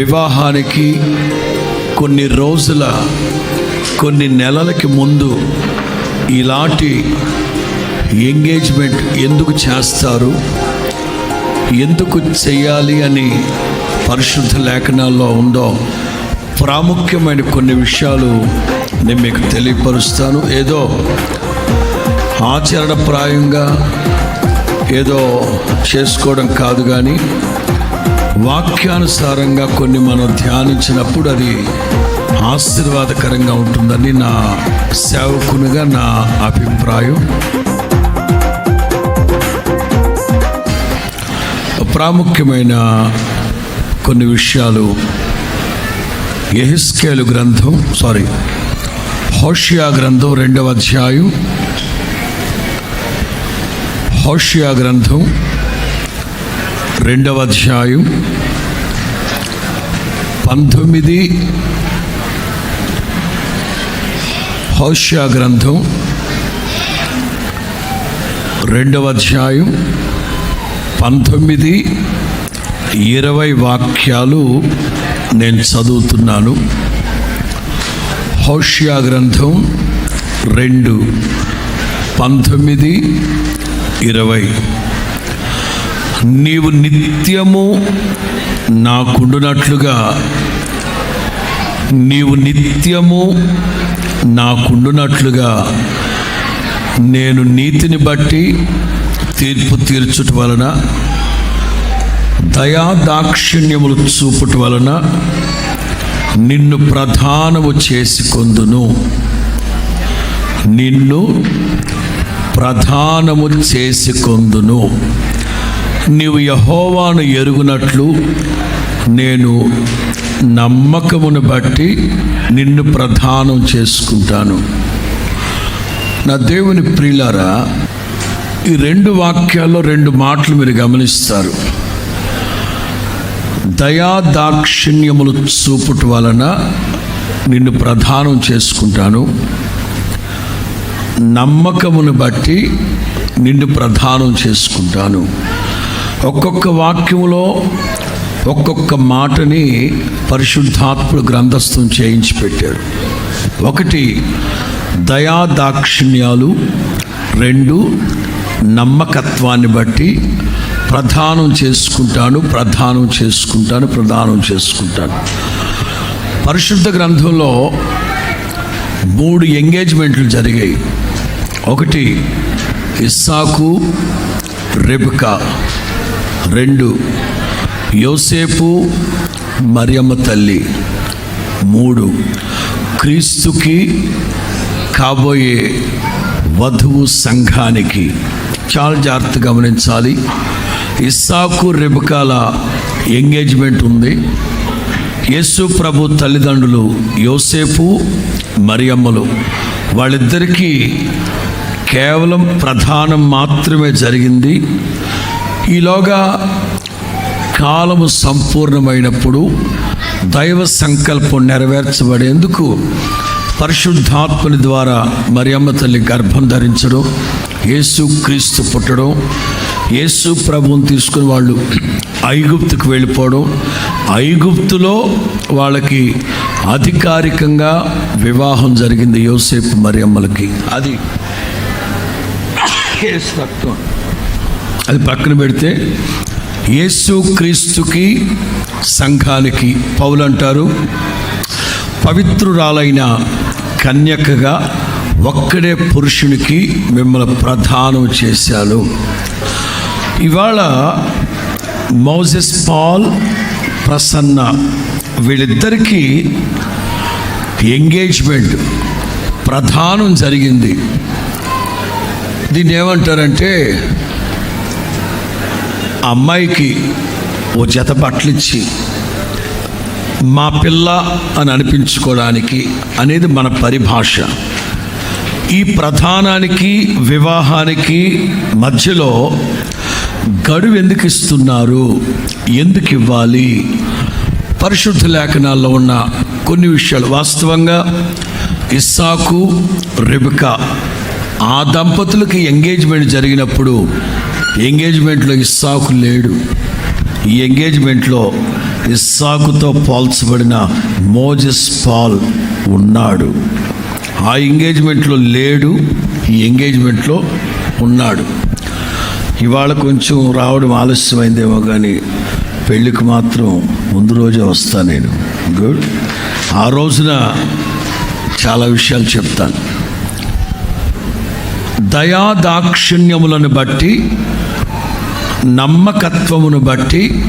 వివాహానికి కొన్ని రోజుల కొన్ని నెలలకి ముందు ఇలాంటి ఎంగేజ్మెంట్ ఎందుకు చేస్తారు? ఎందుకు చేయాలి అని పరిశుద్ధ లేఖనాల్లో ఉందో ప్రాముఖ్యమైన కొన్ని విషయాలు నేను మీకు తెలియపరుస్తాను. ఏదో ఆచరణప్రాయంగా ఏదో చేసుకోవడం కాదు కానీ వాక్యానుసారంగా కొన్ని మనం ధ్యానించినప్పుడు అది ఆశీర్వాదకరంగా ఉంటుందని నా సేవకునిగా నా అభిప్రాయం. ప్రాముఖ్యమైన కొన్ని విషయాలు. ఎహిస్కేలు గ్రంథం సారీ హోషియా గ్రంథం రెండవ అధ్యాయం. హోషియా గ్రంథం రెండవ అధ్యాయం పంతొమ్మిది హౌష్యా గ్రంథం రెండవ అధ్యాయం పంతొమ్మిది ఇరవై వాక్యాలు నేను చదువుతున్నాను. హౌష్యా గ్రంథం రెండు పంతొమ్మిది ఇరవై నీవు నిత్యము నాకుండునట్లుగా నీవు నిత్యము నాకుండునట్లుగా నేను నీతిని బట్టి తీర్పు తీర్చుట వలన దయాదాక్షిణ్యములు చూపుట వలన నిన్ను ప్రధానము చేసుకొందును. నిన్ను ప్రధానము చేసుకొందును. నీవు యహోవాను ఎరుగునట్లు నేను నమ్మకమును బట్టి నిన్ను ప్రధానం చేసుకుంటాను. నా దేవుని ప్రియులారా ఈ రెండు వాక్యాల్లో రెండు మాటలు మీరు గమనిస్తారు. దయా దాక్షిణ్యములు చూపుట వలన నిన్ను ప్రధానం చేసుకుంటాను. నమ్మకమును బట్టి నిన్ను ప్రధానం చేసుకుంటాను. ఒక్కొక్క వాక్యంలో ఒక్కొక్క మాటని పరిశుద్ధాత్ముడు గ్రంథస్థం చేయించి పెట్టాడు. ఒకటి దయా దాక్షిణ్యాలు రెండు నమ్మకత్వాన్ని బట్టి ప్రధానం చేసుకుంటాను ప్రధానం చేసుకుంటాను ప్రధానం చేసుకుంటాను. పరిశుద్ధ గ్రంథంలో మూడు ఎంగేజ్మెంట్లు జరిగాయి. ఒకటి ఇస్సాకు రెబికా. రెండు. యోసేపు మరియమ్మ తల్లి. మూడు. క్రీస్తుకి కాబోయే వధువు సంఘానికి చాలా జాగ్రత్త గమనించాలి. ఇస్సాకు రెబకాల ఎంగేజ్మెంట్ ఉంది. యేసు ప్రభు తల్లిదండ్రులు యోసేపు మరియమ్మలు. వాళ్ళిద్దరికీ కేవలం ప్రధానం మాత్రమే జరిగింది. ఈలోగా కాలము సంపూర్ణమైనప్పుడు దైవ సంకల్పం నెరవేర్చబడేందుకు పరిశుద్ధాత్మని ద్వారా మరియమ్మ తల్లి గర్భం ధరించడం యేసు క్రీస్తు పుట్టడం యేసు ప్రభువుని తీసుకుని వాళ్ళు ఐగుప్తుకు వెళ్ళిపోవడం ఐగుప్తులో వాళ్ళకి అధికారికంగా వివాహం జరిగింది యోసేపు మరియమ్మలకి. అది యేసు రక్తం. అది పక్కన పెడితే యేసు క్రీస్తుకి సంఘానికి పౌలు అంటారు పవిత్రురాలైన కన్యకగా ఒక్కడే పురుషునికి మిమ్మల్ని ప్రధానం చేశాను ఇవాళ మౌజెస్ పాల్ ప్రసన్న వీళ్ళిద్దరికీ ఎంగేజ్మెంట్ ప్రధానం జరిగింది. దీన్ని ఏమంటారంటే అమ్మాయికి ఓ జత బట్టలిచ్చి మా పిల్ల అని అనిపించుకోవడానికి అనేది మన పరిభాష. ఈ ప్రధానానికి వివాహానికి మధ్యలో గడువు ఎందుకు ఇస్తున్నారు ఎందుకు ఇవ్వాలి పరిశుద్ధ లేఖనాల్లో ఉన్న కొన్ని విషయాలు. వాస్తవంగా ఇస్సాకు రిబికా ఆ దంపతులకి ఎంగేజ్మెంట్ జరిగినప్పుడు ఎంగేజ్మెంట్లో ఇస్సాకు లేడు. ఈ ఎంగేజ్మెంట్లో ఇస్సాకుతో పోల్చబడిన మోజెస్ పాల్ ఉన్నాడు. ఆ ఎంగేజ్మెంట్లో లేడు ఈ ఎంగేజ్మెంట్లో ఉన్నాడు. ఇవాళ కొంచెం రావడం ఆలస్యమైందేమో కానీ పెళ్ళికి మాత్రం ముందు రోజే వస్తా నేను. గుడ్ ఆ రోజున చాలా విషయాలు చెప్తాను. దయా దాక్షిణ్యములను బట్టి నమ్మకత్వమును బట్టి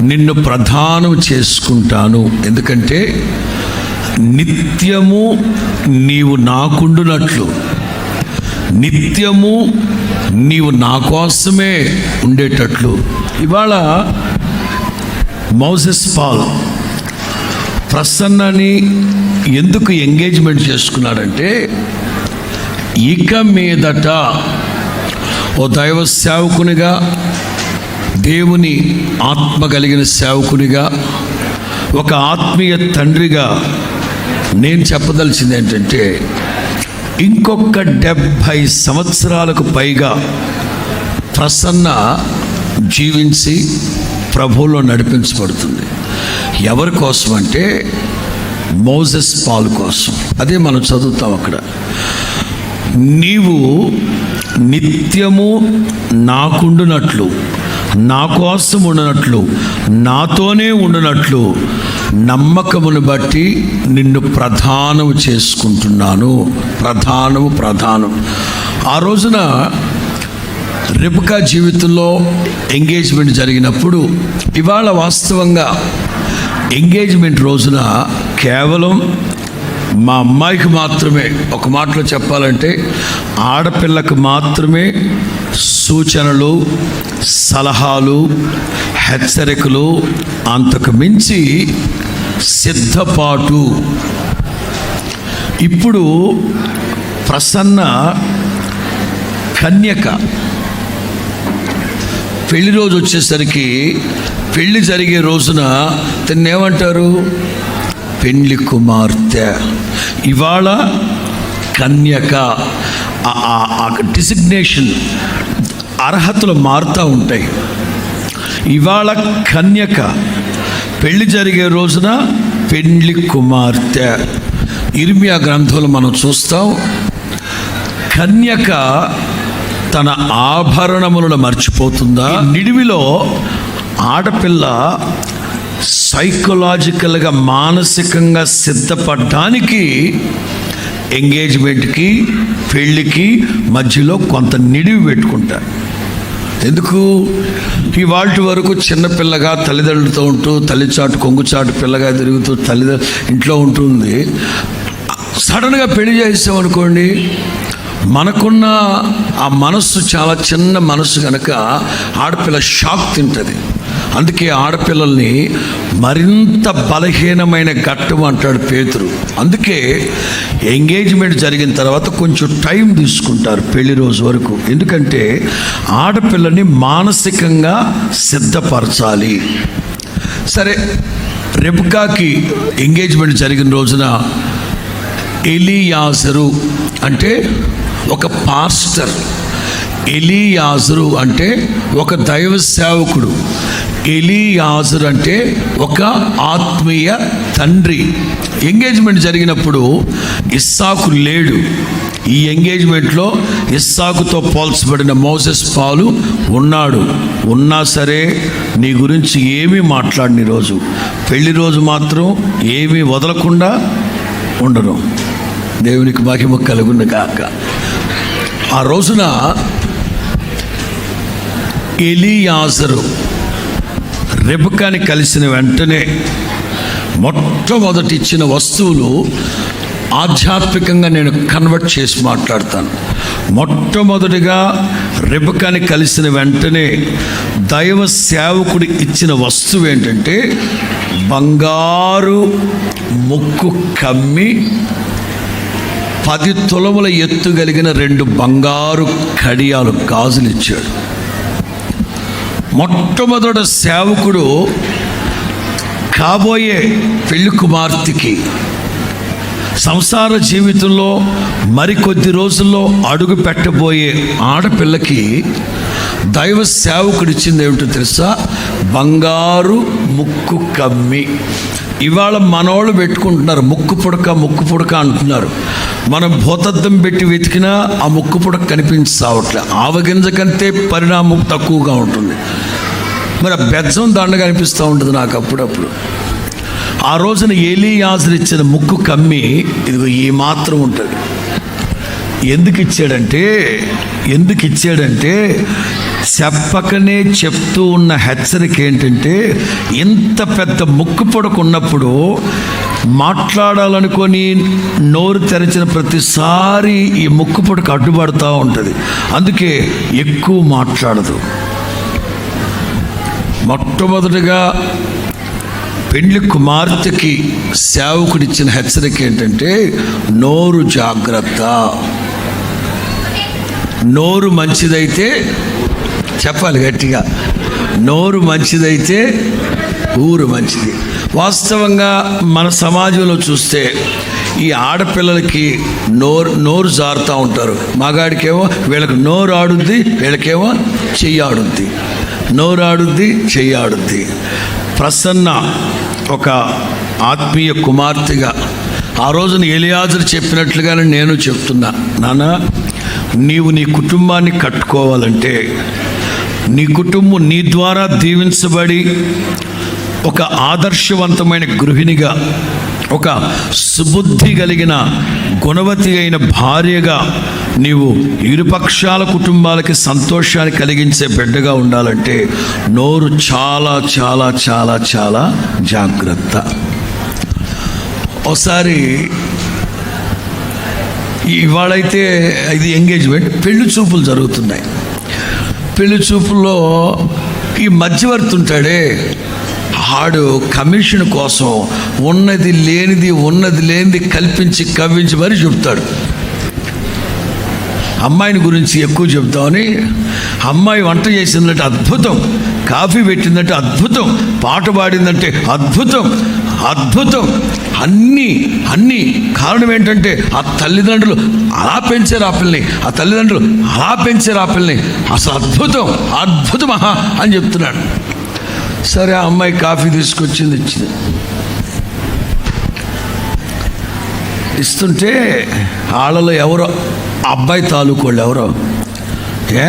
నిన్ను ప్రధానం చేసుకుంటాను. ఎందుకంటే నిత్యము నీవు నాకుండునట్లు. నిత్యము నీవు నా కోసమే ఉండేటట్లు. ఇవాళ మౌసెస్ పాల్ ప్రసన్నని ఎందుకు ఎంగేజ్మెంట్ చేసుకున్నాడంటే ఇక మీదట ఓ దైవ సేవకునిగా దేవుని ఆత్మ కలిగిన సేవకునిగా ఒక ఆత్మీయ తండ్రిగా నేను చెప్పదలిచింది ఏంటంటే ఇంకొక డెబ్భై సంవత్సరాలకు పైగా ప్రసన్న జీవించి ప్రభువులో నడిపించబడుతుంది. ఎవరి కోసం అంటే మోజెస్ పాల్ కోసం. అదే మనం చదువుతాం అక్కడ. నీవు నిత్యము నాకుండునట్లు నా కోసం ఉండనట్లు నాతోనే ఉండనట్లు నమ్మకమును బట్టి నిన్ను ప్రధానం చేసుకుంటున్నాను. ప్రధానము ప్రధానం ఆ రోజున రెబుకా జీవితంలో ఎంగేజ్మెంట్ జరిగినప్పుడు ఇవాళ వాస్తవంగా ఎంగేజ్మెంట్ రోజున కేవలం మా అమ్మాయికి మాత్రమే. ఒక మాటలో చెప్పాలంటే ఆడపిల్లకు మాత్రమే సూచనలు సలహాలు హెచ్చరికలు అంతకు మించి సిద్ధపాటు. ఇప్పుడు ప్రసన్న కన్యక. పెళ్ళి రోజు వచ్చేసరికి పెళ్ళి జరిగే రోజున తిన్నేమంటారు? పెళ్ళి కుమార్తె. ఇవాళ కన్యక ఆ డిసిగ్నేషన్ అర్హతలు మారుతూ ఉంటాయి. ఇవాళ కన్యక పెళ్ళి జరిగే రోజున పెళ్ళి కుమార్తె. ఇర్మియా గ్రంథంలో మనం చూస్తాం కన్యక తన ఆభరణములను మర్చిపోతుందా? నిడివిలో ఆడపిల్ల సైకలాజికల్గా మానసికంగా సిద్ధపడడానికి ఎంగేజ్మెంట్కి పెళ్ళికి మధ్యలో కొంత నిడివి పెట్టుకుంటారు. ఎందుకు? ఇవాళ వరకు చిన్నపిల్లగా తల్లిదండ్రులతో ఉంటూ తల్లిచాటు కొంగుచాటు పిల్లగా తిరుగుతూ తల్లిదండ్రులు ఇంట్లో ఉంటుంది. సడన్గా పెళ్ళి చేసామనుకోండి మనకున్న ఆ మనస్సు చాలా చిన్న మనస్సు కనుక ఆడపిల్ల షాక్ తింటుంది. అందుకే ఆడపిల్లల్ని మరింత బలహీనమైన ఘట్టం అంటాడు పేతురు. అందుకే ఎంగేజ్మెంట్ జరిగిన తర్వాత కొంచెం టైం తీసుకుంటారు పెళ్ళి రోజు వరకు. ఎందుకంటే ఆడపిల్లని మానసికంగా సిద్ధపరచాలి. సరే రెబ్కాకి ఎంగేజ్మెంట్ జరిగిన రోజున ఎలియాసరు అంటే ఒక పాస్టర్. ఎలియాజరు అంటే ఒక దైవ సేవకుడు. ఎలియాజర్ అంటే ఒక ఆత్మీయ తండ్రి. ఎంగేజ్మెంట్ జరిగినప్పుడు ఇస్సాకు లేడు. ఈ ఎంగేజ్మెంట్లో ఇస్సాకుతో పోల్చబడిన మోసెస్ పాలు ఉన్నాడు. ఉన్నా సరే నీ గురించి ఏమీ మాట్లాడిన రోజు. పెళ్ళి రోజు మాత్రం ఏమీ వదలకుండా ఉండను దేవునికి మహిమ కలుగున్న కాక ఆ రోజున ఎలియాజరు రెబకాని కలిసిన వెంటనే మొట్టమొదటి ఇచ్చిన వస్తువులు ఆధ్యాత్మికంగా నేను కన్వర్ట్ చేసి మాట్లాడతాను. మొట్టమొదటిగా రెబకాని కలిసిన వెంటనే దైవ సేవకుడు ఇచ్చిన వస్తువు ఏంటంటే బంగారు ముక్కు కమ్మి పది తులముల ఎత్తు కలిగిన రెండు బంగారు కడియాలు గాజులు ఇచ్చాడు మొట్టమొదట సేవకుడు కాబోయే పెళ్ళి కుమార్తెకి సంసార జీవితంలో మరికొద్ది రోజుల్లో అడుగు పెట్టబోయే ఆడపిల్లకి దైవ సేవకుడిచ్చింది ఏమిటో తెలుసా? బంగారు ముక్కు కమ్మి. ఇవాళ మనోళ్ళు పెట్టుకుంటున్నారు. ముక్కు పుడక ముక్కు పుడక అంటున్నారు. మనం భూతద్దం పెట్టి వెతికినా ఆ ముక్కు పుడక కనిపించావట్లే ఆవగింజ కంటే పరిణామం తక్కువగా ఉంటుంది. మరి ఆ బెజ్జం దండ కనిపిస్తూ ఉంటుంది నాకు అప్పుడప్పుడు. ఆ రోజున ఏలియాజరు ఇచ్చిన ముక్కు కమ్మి ఇదిగో ఈ మాత్రం ఉంటుంది. ఎందుకు ఇచ్చాడంటే ఎందుకు ఇచ్చాడంటే చెప్పకనే చెప్తూ ఉన్న హెచ్చరిక ఏంటంటే ఇంత పెద్ద ముక్కు పొడకున్నప్పుడు మాట్లాడాలనుకొని నోరు తెరిచిన ప్రతిసారి ఈ ముక్కు పొడకు అడ్డుపడుతూ ఉంటుంది. అందుకే ఎక్కువ మాట్లాడదు. మొట్టమొదటిగా పెండ్లి కుమార్తెకి సేవకుడిచ్చిన హెచ్చరిక ఏంటంటే నోరు జాగ్రత్త. నోరు మంచిదైతే చెప్పాలి గట్టిగా. నోరు మంచిదైతే ఊరు మంచిది. వాస్తవంగా మన సమాజంలో చూస్తే ఈ ఆడపిల్లలకి నోరు నోరు జారుతూ ఉంటారు. మగాడికేమో వీళ్ళకి నోరు ఆడుద్ది వీళ్ళకేమో చెయ్యి ఆడుద్ది. నోరు ఆడుద్ది చెయ్యి ఆడుద్ది. ప్రసన్న ఒక ఆత్మీయ కుమార్తెగా ఆ రోజున ఎలియాజరు చెప్పినట్లుగానే నేను చెప్తున్నా. నాన్న నీవు నీ కుటుంబాన్ని కట్టుకోవాలంటే నీ కుటుంబం నీ ద్వారా దీవించబడి ఒక ఆదర్శవంతమైన గృహిణిగా ఒక సుబుద్ధి కలిగిన గుణవతి అయిన భార్యగా నీవు ఇరుపక్షాల కుటుంబాలకి సంతోషాన్ని కలిగించే బిడ్డగా ఉండాలంటే నోరు చాలా చాలా చాలా చాలా జాగ్రత్త. ఒకసారి ఇవాళైతే ఇది ఎంగేజ్మెంట్ పెళ్ళి చూపులు జరుగుతున్నాయి. పెళ్ళి చూపుల్లో ఈ మధ్యవర్తి ఉంటాడే ఆడు కమిషన్ కోసం ఉన్నది లేనిది ఉన్నది లేనిది కల్పించి కవ్వించి మరి చెప్తాడు. అమ్మాయిని గురించి ఎక్కువ చెప్తామని అమ్మాయి వంట చేసిందంటే అద్భుతం కాఫీ పెట్టిందంటే అద్భుతం పాట పాడిందంటే అద్భుతం అద్భుతం. అన్నీ అన్నీ కారణం ఏంటంటే ఆ తల్లిదండ్రులు అలా పెంచారు ఆ పిల్లని ఆ తల్లిదండ్రులు అలా పెంచారు ఆ పిల్లని. అసలు అద్భుతం అద్భుతం మహా అని చెప్తున్నాడు. సరే ఆ అమ్మాయి కాఫీ తీసుకొచ్చింది ఇచ్చింది. ఇస్తుంటే వాళ్ళలో ఎవరో అబ్బాయి తాలూకు వాళ్ళు ఎవరో ఏ?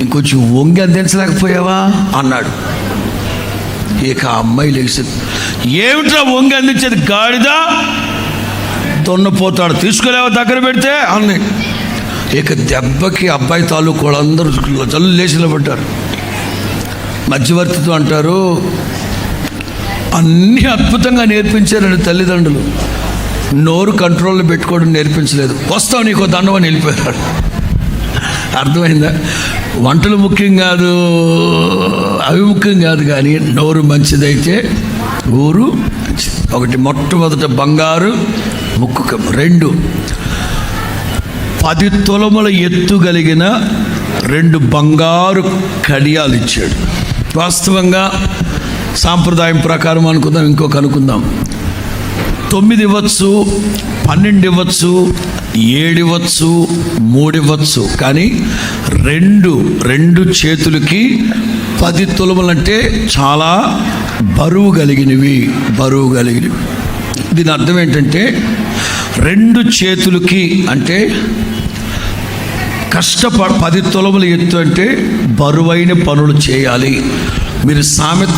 ఇంకొంచెం వంగి అందించలేకపోయావా? అన్నాడు. ఇక ఆ అమ్మాయి లేచి ఏమిట్రా వంగి అందించేది? గాడిదా? దొన్నపోతాడు తీసుకులేవా దగ్గర పెడితే? అన్నీ. ఇక దెబ్బకి అబ్బాయి తాలూకు వాళ్ళందరూ జల్లు లేచి నిలబడ్డారు మధ్యవర్తితో అంటారు అన్నీ అద్భుతంగా నేర్పించారండి తల్లిదండ్రులు. నోరు కంట్రోల్లో పెట్టుకోవడం నేర్పించలేదు. వస్తావు నీకు దండవని అని వెళ్ళిపోయారు. అర్థమైందా? వంటలు ముఖ్యం కాదు అవి ముఖ్యం కాదు కానీ నోరు మంచిదైతే ఊరు ఒకటి మొట్టమొదట బంగారు ముక్కు రెండు. పది తులముల ఎత్తు కలిగిన రెండు బంగారు కడియాలు ఇచ్చాడు. వాస్తవంగా సాంప్రదాయం ప్రకారం అనుకుందాం ఇంకొక అనుకుందాం. తొమ్మిది ఇవ్వచ్చు పన్నెండు ఇవ్వచ్చు ఏడు ఇవ్వచ్చు మూడు ఇవ్వచ్చు. కానీ రెండు రెండు చేతులకి పది తులములంటే చాలా బరువు కలిగినవి బరువు కలిగినవి. దీని అర్థం ఏంటంటే రెండు చేతులకి అంటే కష్టపడ పది తొలములు ఎత్తు అంటే బరువైన పనులు చేయాలి. మీరు సామెత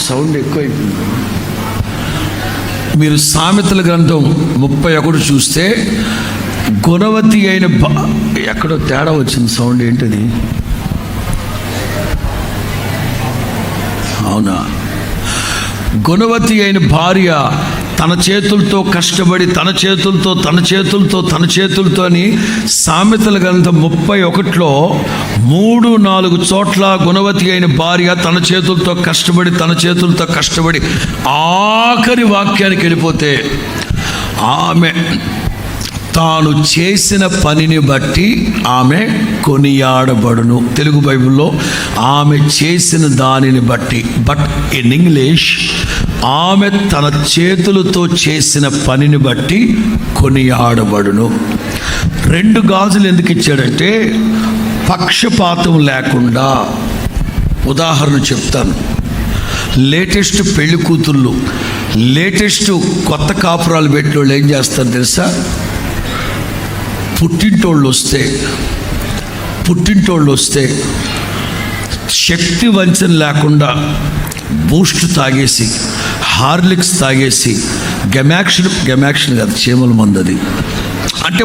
సౌండ్ ఎక్కువైపోయింది. మీరు సామెతల గ్రంథం ముప్పై ఒకటి చూస్తే గుణవతి అయిన ఎక్కడో తేడా వచ్చింది సౌండ్ ఏంటది? అవునా? గుణవతి అయిన భార్య తన చేతులతో కష్టపడి తన చేతులతో తన చేతులతో తన చేతులతోని సామెతల గ్రంథం ముప్పై ఒకటిలో మూడు నాలుగు చోట్ల గుణవతి అయిన భార్య తన చేతులతో కష్టపడి తన చేతులతో కష్టపడి ఆఖరి వాక్యానికి వెళ్ళిపోతే ఆమె తాను చేసిన పనిని బట్టి ఆమె కొనియాడబడును. తెలుగు బైబిల్లో ఆమె చేసిన దానిని బట్టి బట్ ఇన్ ఇంగ్లీష్ ఆమె తన చేతులతో చేసిన పనిని బట్టి కొనియాడబడును. రెండు గాజులు ఎందుకు ఇచ్చాడంటే పక్షపాతం లేకుండా. ఉదాహరణ చెప్తాను. లేటెస్ట్ పెళ్ళి కూతుళ్ళు లేటెస్ట్ కొత్త కాపురాలు పెట్టిన వాళ్ళు ఏం చేస్తారు తెలుసా? పుట్టింటోళ్ళు వస్తే పుట్టింటోళ్ళు వస్తే శక్తి వంచన లేకుండా బూస్ట్ తాగేసి హార్లిక్స్ తాగేసి గమాక్షన్ గమాక్షన్ కాదు చీమల మందు అది. అంటే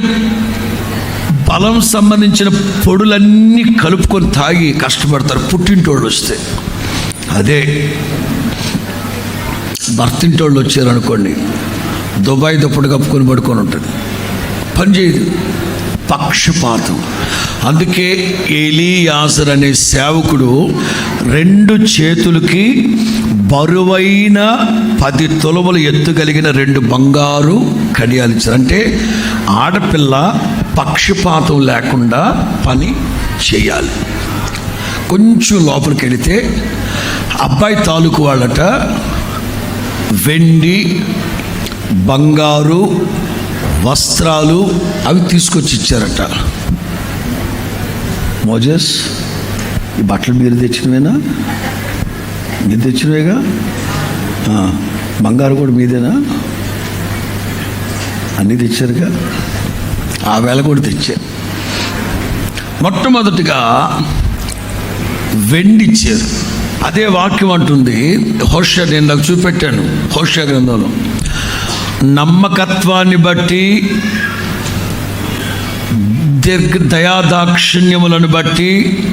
బలం సంబంధించిన పొడులన్నీ కలుపుకొని తాగి కష్టపడతారు పుట్టింటోళ్ళు వస్తే. అదే భర్తింటోళ్ళు వచ్చారనుకోండి దుబాయ్ దుప్పటి కప్పుకొని పడుకొని ఉంటుంది. పని చేయదు. పక్షపాతం. అందుకే ఎలియాసర్ అనే సేవకుడు రెండు చేతులకి బరువైన పది తులములు ఎత్తుగలిగిన రెండు బంగారు కడియాలు ఇచ్చారు. అంటే ఆడపిల్ల పక్షపాతం లేకుండా పని చేయాలి. కొంచెం లోపలికి వెళితే అబ్బాయి తాలూకు వాళ్ళట వెండి బంగారు వస్త్రాలు అవి తీసుకొచ్చి ఇచ్చారట. మోజస్ ఈ బట్టలు మీరు తెచ్చినవేనా? మీరు తెచ్చినవేగా? బంగారు కూడా మీదేనా? అన్నీ తెచ్చారుగా? ఆ వేళ కూడా తెచ్చారు మొట్టమొదటిగా వెండిచ్చారు అదే వాక్యం అంటుంది. హోష నేను నాకు చూపెట్టాను. హోష గ్రంథంలో. నమ్మకత్వాన్ని బట్టి దీర్ఘ దయాదాక్షిణ్యములను బట్టి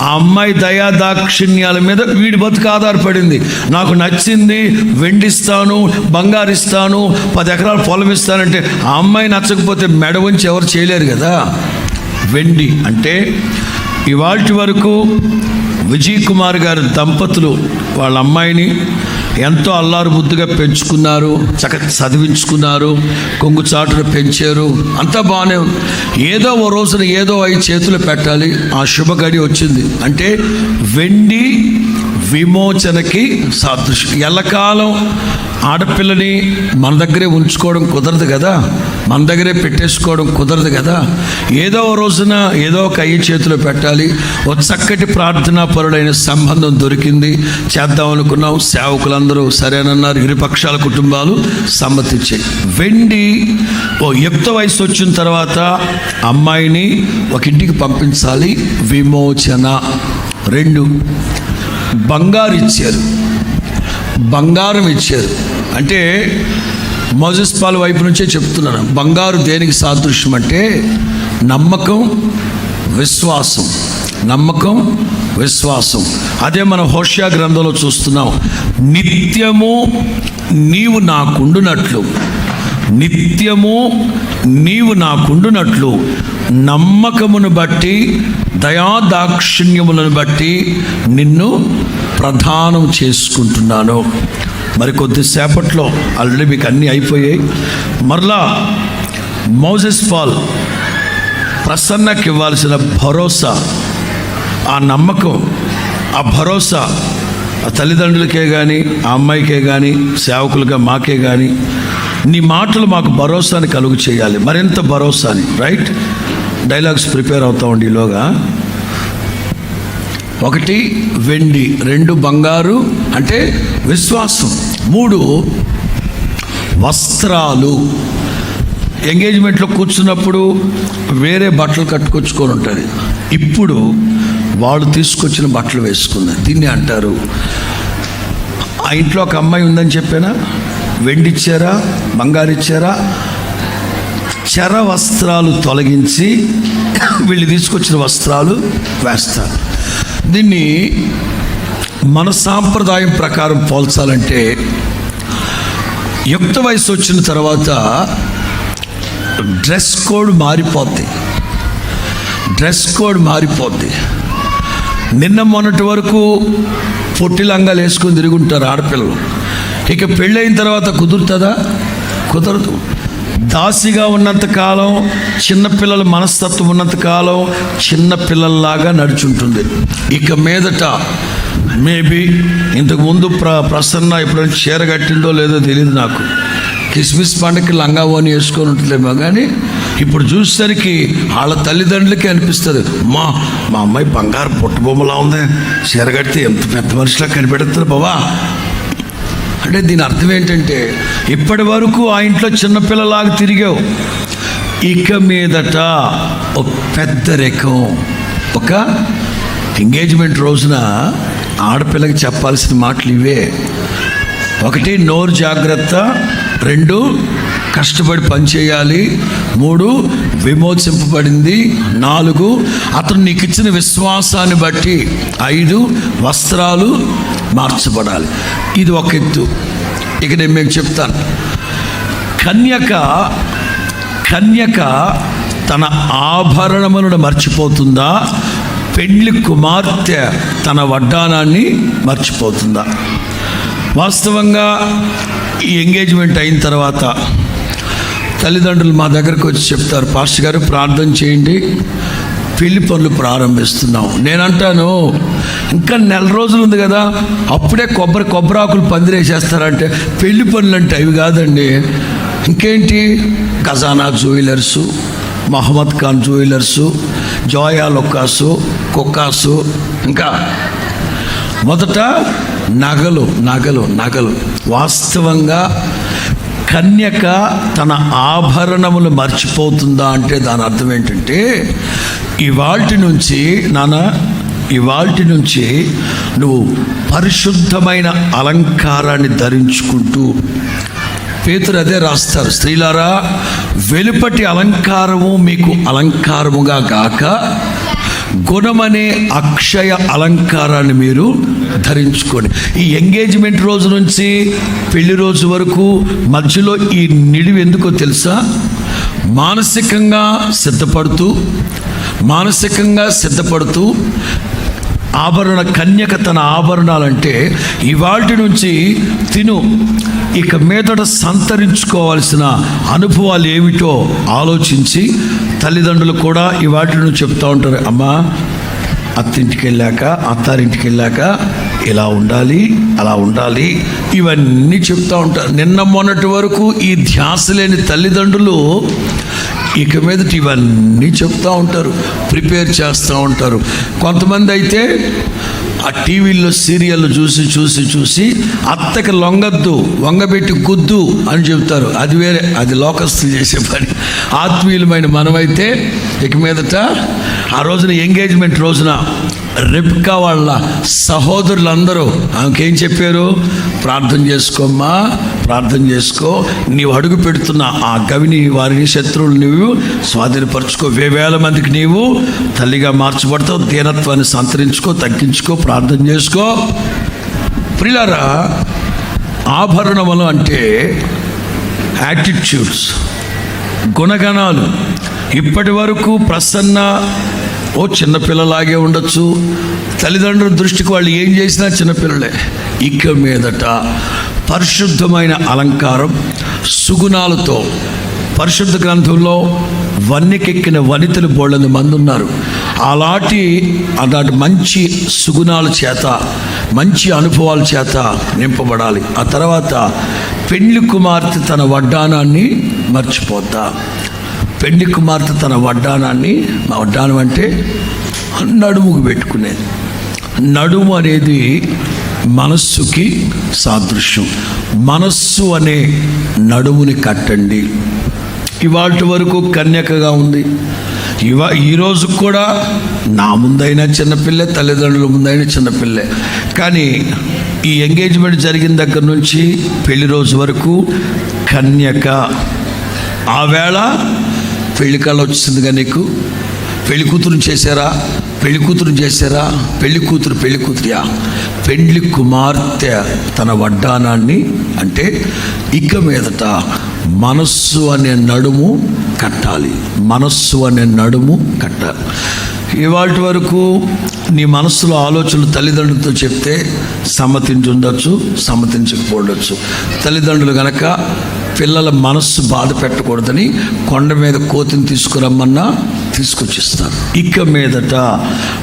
ఆ అమ్మాయి దయాదాక్షిణ్యాల మీద వీడి బతుకు ఆధారపడింది. నాకు నచ్చింది వెండిస్తాను బంగారు ఇస్తాను పది ఎకరాల పొలం ఇస్తానంటే ఆ అమ్మాయి నచ్చకపోతే మెడ ఉంచి ఎవరు చేయలేరు కదా. వెండి అంటే ఇవాటి వరకు విజయ్ కుమార్ గారి దంపతులు వాళ్ళ అమ్మాయిని ఎంతో అల్లారు బుద్ధిగా పెంచుకున్నారు చక్కగా చదివించుకున్నారు కొంగు చాటును పెంచారు. అంతా బాగానే ఉంది. ఏదో ఓ రోజున ఏదో అవి చేతులు పెట్టాలి ఆ శుభగడి వచ్చింది. అంటే వెండి విమోచనకి సాదృశ్యం. ఎల్లకాలం ఆడపిల్లని మన దగ్గరే ఉంచుకోవడం కుదరదు కదా? మన దగ్గరే పెట్టేసుకోవడం కుదరదు కదా? ఏదో రోజున ఏదో ఒక అయ్యి చేతిలో పెట్టాలి. ఒక చక్కటి ప్రార్థనా పరుడైన సంబంధం దొరికింది. చేద్దాం అనుకున్నాం. సేవకులందరూ సరేనన్నారు. ఇరుపక్షాల కుటుంబాలు సమ్మతించాయి. వెండి ఓ యుక్త వయసు వచ్చిన తర్వాత అమ్మాయిని ఒక ఇంటికి పంపించాలి. విమోచన. రెండు బంగారు ఇచ్చారు బంగారం ఇచ్చారు అంటే మోజస్ పాల్ వైపు నుంచే చెప్తున్నాను. బంగారు దేనికి సాదృశ్యం అంటే నమ్మకం విశ్వాసం. నమ్మకం విశ్వాసం. అదే మనం హోషియా గ్రంథంలో చూస్తున్నాం. నిత్యము నీవు నాకుండునట్లు. నిత్యము నీవు నాకుండునట్లు. నమ్మకమును బట్టి దయాదాక్షిణ్యములను బట్టి నిన్ను ప్రధానం చేసుకుంటున్నాను. మరి కొద్దిసేపట్లో ఆల్రెడీ మీకు అన్నీ అయిపోయాయి. మరలా మౌజెస్ పాల్ ప్రసన్నకి ఇవ్వాల్సిన భరోసా ఆ నమ్మకం ఆ భరోసా ఆ తల్లిదండ్రులకే కానీ ఆ అమ్మాయికే కానీ సేవకులుగా మాకే కానీ నీ మాటలు మాకు భరోసాని కలుగు చేయాలి మరింత భరోసాని రైట్? డైలాగ్స్ ప్రిపేర్ అవుతామండి ఈలోగా ఒకటి వెండి రెండు బంగారు అంటే విశ్వాసం. మూడు వస్త్రాలు. ఎంగేజ్మెంట్లో కూర్చున్నప్పుడు వేరే బట్టలు కట్టుకొచ్చుకొని ఉంటుంది ఇప్పుడు వాళ్ళు తీసుకొచ్చిన బట్టలు వేసుకుంది దీన్ని అంటారు. ఆ ఇంట్లో ఒక అమ్మాయి ఉందని చెప్పానా? వెండి ఇచ్చారా బంగారు ఇచ్చారా చర వస్త్రాలు తొలగించి వీళ్ళు తీసుకొచ్చిన వస్త్రాలు వేస్తారు. దీన్ని మన సాంప్రదాయం ప్రకారం పోల్చాలంటే యుక్త వయసు వచ్చిన తర్వాత డ్రెస్ కోడ్ మారిపోద్ది. డ్రెస్ కోడ్ మారిపోద్ది. నిన్న మొన్నటి వరకు పొట్టి లంగాలు వేసుకొని తిరుగుంటారు ఆడపిల్లలు. ఇక పెళ్ళైన తర్వాత కుదురుతుందా? కుదరదు. దాసిగా ఉన్నంత కాలం చిన్నపిల్లల మనస్తత్వం ఉన్నంత కాలం చిన్నపిల్లల్లాగా నడుచుంటుంది. ఇక మీదట మేబీ ఇంతకు ముందు ప్ర ప్రసన్న ఎప్పుడైనా చీర కట్టిందో లేదో తెలియదు నాకు. కిస్మిస్ పండుగకి లంగా ఓని వేసుకొని ఉంటుందేమో కానీ ఇప్పుడు చూసేసరికి వాళ్ళ తల్లిదండ్రులకి అనిపిస్తుంది. మా మా అమ్మాయి బంగారు పుట్టబొమ్మలా ఉంది. చీర ఎంత పెద్ద మనిషిలా కనిపెడుతుంది బావా. అంటే దీని అర్థం ఏంటంటే ఇప్పటి వరకు ఆ ఇంట్లో చిన్నపిల్లలాగా తిరిగావు. ఇక మీదట ఒక పెద్ద రకం ఒక ఎంగేజ్మెంట్ రోజున ఆడపిల్లకి చెప్పాల్సిన మాటలు ఇవే. ఒకటి నోరు జాగ్రత్త. రెండు కష్టపడి పనిచేయాలి మూడు విమోచింపబడింది. నాలుగు అతను నీకు ఇచ్చిన విశ్వాసాన్ని బట్టి. ఐదు వస్త్రాలు మార్చబడాలి. ఇది ఒక ఎత్తు. ఇక నేను మీకు చెప్తాను. కన్యక కన్యక తన ఆభరణములను మర్చిపోతుందా? పెళ్ళి కుమార్తె తన వడ్డానాన్ని మర్చిపోతుందా? వాస్తవంగా ఈ ఎంగేజ్మెంట్ అయిన తర్వాత తల్లిదండ్రులు మా దగ్గరకు వచ్చి చెప్తారు పాస్టర్ గారు ప్రార్థన చేయండి. పెళ్ళి పనులు ప్రారంభిస్తున్నాం. నేను అంటాను ఇంకా నెల రోజులు ఉంది కదా అప్పుడే కొబ్బరి కొబ్బరాకులు పందిరేసేస్తారంటే పెళ్ళి పనులు అంటే అవి కాదండి. ఇంకేంటి? ఖజానా జ్యువెలర్సు మహమ్మద్ ఖాన్ జ్యువెలర్సు జోయా లొక్కాసు కుక్కాసు ఇంకా మొదట నగలు నగలు నగలు. వాస్తవంగా కన్యక తన ఆభరణములు మర్చిపోతుందా అంటే దాని అర్థం ఏంటంటే ఇవాల్టి నుంచి నాన్న ఇవాల్టి నుంచి నువ్వు పరిశుద్ధమైన అలంకారాన్ని ధరించుకుంటూ పేతురు అదే రాస్తారు స్త్రీలారా వెలుపటి అలంకారము మీకు అలంకారముగా గాక గుణమనే అక్షయ అలంకారాన్ని మీరు ధరించుకోండి. ఈ ఎంగేజ్మెంట్ రోజు నుంచి పెళ్ళి రోజు వరకు మధ్యలో ఈ నిడివి ఎందుకో తెలుసా? మానసికంగా సిద్ధపడుతూ మానసికంగా సిద్ధపడుతూ ఆభరణ కన్యక తన ఆభరణాలంటే ఇవాటి నుంచి తిను. ఇక మీదట సంతరించుకోవాల్సిన అనుభవాలు ఏమిటో ఆలోచించి తల్లిదండ్రులు కూడా ఇవాటిని నుంచి చెప్తూ ఉంటారు అమ్మా అత్తింటికి వెళ్ళాక అత్తారింటికి వెళ్ళాక ఇలా ఉండాలి అలా ఉండాలి. ఇవన్నీ చెప్తూ ఉంటారు. నిన్న మొన్నటి వరకు ఈ ధ్యాస లేని తల్లిదండ్రులు ఇక మీదట ఇవన్నీ చెప్తూ ఉంటారు ప్రిపేర్ చేస్తూ ఉంటారు. కొంతమంది అయితే ఆ టీవీల్లో సీరియల్ చూసి చూసి చూసి అత్తకి లొంగద్దు వంగబెట్టి గుద్దు అని చెప్తారు అది వేరే అది లోకస్తులు చేసే పని. ఆత్మీయులమైన మనమైతే ఇక మీదట ఆ రోజున ఎంగేజ్మెంట్ రోజున రిబ్కా వాళ్ళ సహోదరులందరూ ఆమెకేం చెప్పారు? ప్రార్థన చేసుకోమ్మా ప్రార్థన చేసుకో. నీవు అడుగు పెడుతున్న ఆ గవిని వారిని శత్రువులు నీవు స్వాధీనపరచుకో. వేవేల మందికి నీవు తల్లిగా మార్చబడతావు దీనత్వాన్ని సంతరించుకో తగ్గించుకో ప్రార్థన చేసుకో. ప్రిలారా ఆభరణములు అంటే యాటిట్యూడ్స్ గుణగణాలు. ఇప్పటి వరకు ప్రసన్న ఓ చిన్నపిల్లలాగే ఉండొచ్చు. తల్లిదండ్రుల దృష్టికి వాళ్ళు ఏం చేసినా చిన్నపిల్లలే ఇక మీదట పరిశుద్ధమైన అలంకారం సుగుణాలతో పరిశుద్ధ గ్రంథంలో వన్నెకెక్కిన వనితలు బోళ్ళని మంది ఉన్నారు అలాంటి అలాంటి మంచి సుగుణాల చేత మంచి అనుభవాల చేత నింపబడాలి. ఆ తర్వాత పెళ్ళి కుమార్తె తన వడ్డానాన్ని మర్చిపోతా పెండి కుమార్తె తన వడ్డానాన్ని మా వడ్డానం అంటే నడుముకు పెట్టుకునేది. నడుము అనేది మనస్సుకి సాదృశ్యం. మనస్సు అనే నడుముని కట్టండి. ఇవాటి వరకు కన్యకగా ఉంది. ఇవా ఈరోజు కూడా నా ముందైనా చిన్నపిల్లే తల్లిదండ్రుల ముందైనా చిన్నపిల్లే కానీ ఈ ఎంగేజ్మెంట్ జరిగిన దగ్గర నుంచి పెళ్ళి రోజు వరకు కన్యక. ఆ వేళ పెళ్ళి కళ వచ్చిందిగా నీకు? పెళ్ళి కూతురు చేశారా? పెళ్ళి కూతురు చేశారా? పెళ్ళి కూతురు పెళ్ళి కూతురియా? పెళ్ళి కుమార్తె తన వడ్డానాన్ని అంటే ఇక మీదట మనస్సు అనే నడుము కట్టాలి. మనస్సు అనే నడుము కట్టాలి. ఇవాటి వరకు నీ మనస్సులో ఆలోచనలు తల్లిదండ్రులతో చెప్తే సమ్మతించి ఉండొచ్చు సమ్మతించకపోవచ్చు తల్లిదండ్రులు కనుక పిల్లల మనస్సు బాధ పెట్టకూడదని కొండ మీద కోతిని తీసుకురమ్మన్నా తీసుకొచ్చిస్తారు. ఇక మీదట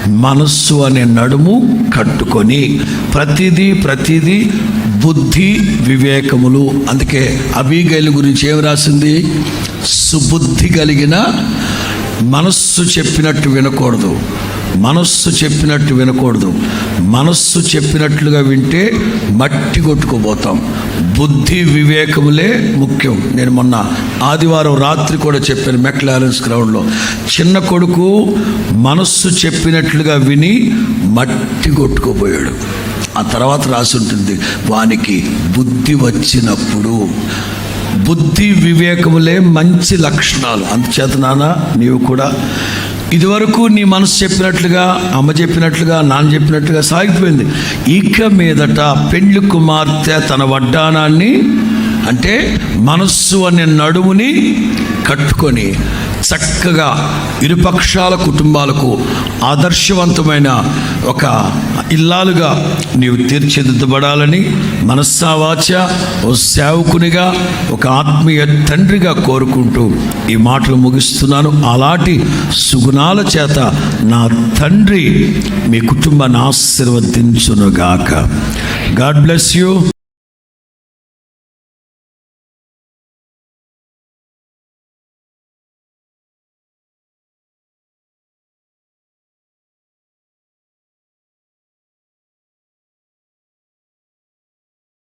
మనస్సు అనే నడుము కట్టుకొని ప్రతిదీ ప్రతిదీ బుద్ధి వివేకములు. అందుకే అబీగైలు గురించి ఏం రాసింది? సుబుద్ధి కలిగిన మనస్సు చెప్పినట్టు వినకూడదు. మనస్సు చెప్పినట్టు వినకూడదు. మనస్సు చెప్పినట్లుగా వింటే మట్టి కొట్టుకుపోతాం. బుద్ధి వివేకములే ముఖ్యం. నేను మొన్న ఆదివారం రాత్రి కూడా చెప్పాను మెక్లారెన్స్ గ్రౌండ్లో. చిన్న కొడుకు మనస్సు చెప్పినట్లుగా విని మట్టి కొట్టుకుపోయాడు. ఆ తర్వాత రాసి ఉంటుంది వానికి బుద్ధి వచ్చినప్పుడు బుద్ధి వివేకములే మంచి లక్షణాలు. అందుచేత నాన్న నీవు కూడా ఇదివరకు నీ మనసు చెప్పినట్లుగా అమ్మ చెప్పినట్లుగా నాన్న చెప్పినట్లుగా సాగిపోయింది. ఇక మీదట పెండ్లి కుమార్తె తన వడ్డానాన్ని అంటే మనస్సు అనే నడుముని కట్టుకొని చక్కగా ఇరుపక్షాల కుటుంబాలకు ఆదర్శవంతమైన ఒక ఇల్లాలుగా నీవు తీర్చిదిద్దబడాలని మనస్సావాచ ఓ సేవకునిగా ఒక ఆత్మీయ తండ్రిగా కోరుకుంటూ ఈ మాటలు ముగిస్తున్నాను. అలాంటి సుగుణాల చేత నా తండ్రి మీ కుటుంబాన్ని ఆశీర్వదించునుగాక. God bless you.